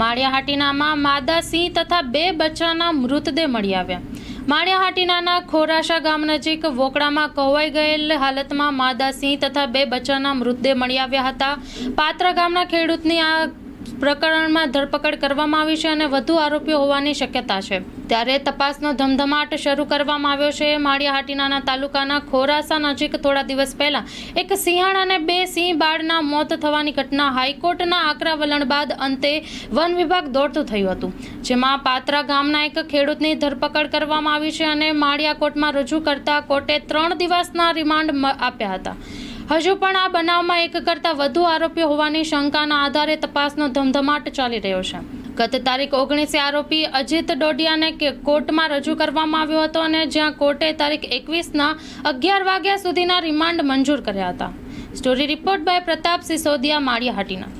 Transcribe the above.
માળિયાહાટીનામાં માદા સિંહ તથા બે બચ્ચાના મૃતદેહ મળી આવ્યા. માળિયાહાટીનાના ખોરાશા ગામ નજીક વોકડામાં કોવાઈ ગયેલ હાલતમાં માદા સિંહ તથા બે બચ્ચાના મૃતદેહ મળી આવ્યા હતા. પાત્રા ગામના ખેડૂતની આ પ્રકરણમાં ધરપકડ કરવામાં આવી છે અને વધુ આરોપીઓ હોવાની શક્યતા છે. ત્યારે તપાસનો ધમધમાટ શરૂ કરવામાં આવ્યો છે. માળિયાહાટીનાના તાલુકાના ખોરાસા નજીક થોડા દિવસ પહેલા એક સિંહણ અને બે સિંહ બાળના મોત થવાની ઘટના હાઈકોર્ટના આકરા વલણ બાદ અંતે વન વિભાગ દોડતું થયું હતું. જેમાં પાત્રા ગામના એક ખેડૂતની ધરપકડ કરવામાં આવી છે અને માળિયા કોર્ટમાં રજૂ કરતા કોર્ટે ત્રણ દિવસના રિમાન્ડ આપ્યા હતા. હજુ પણ આ બનાવમાં એક કરતાં વધુ આરોપીઓ હોવાની શંકાના આધારે તપાસનો ધમધમાટ ચાલી રહ્યો છે. ગત તારીખ ઓગણીસે આરોપી અજીત ડોડિયાને કોર્ટમાં રજૂ કરવામાં આવ્યો હતો અને જ્યાં કોર્ટે તારીખ એકવીસના અગિયાર વાગ્યા સુધીના રિમાન્ડ મંજૂર કર્યા હતા. Story report by Pratap Sisodiya, Maliya Hatina.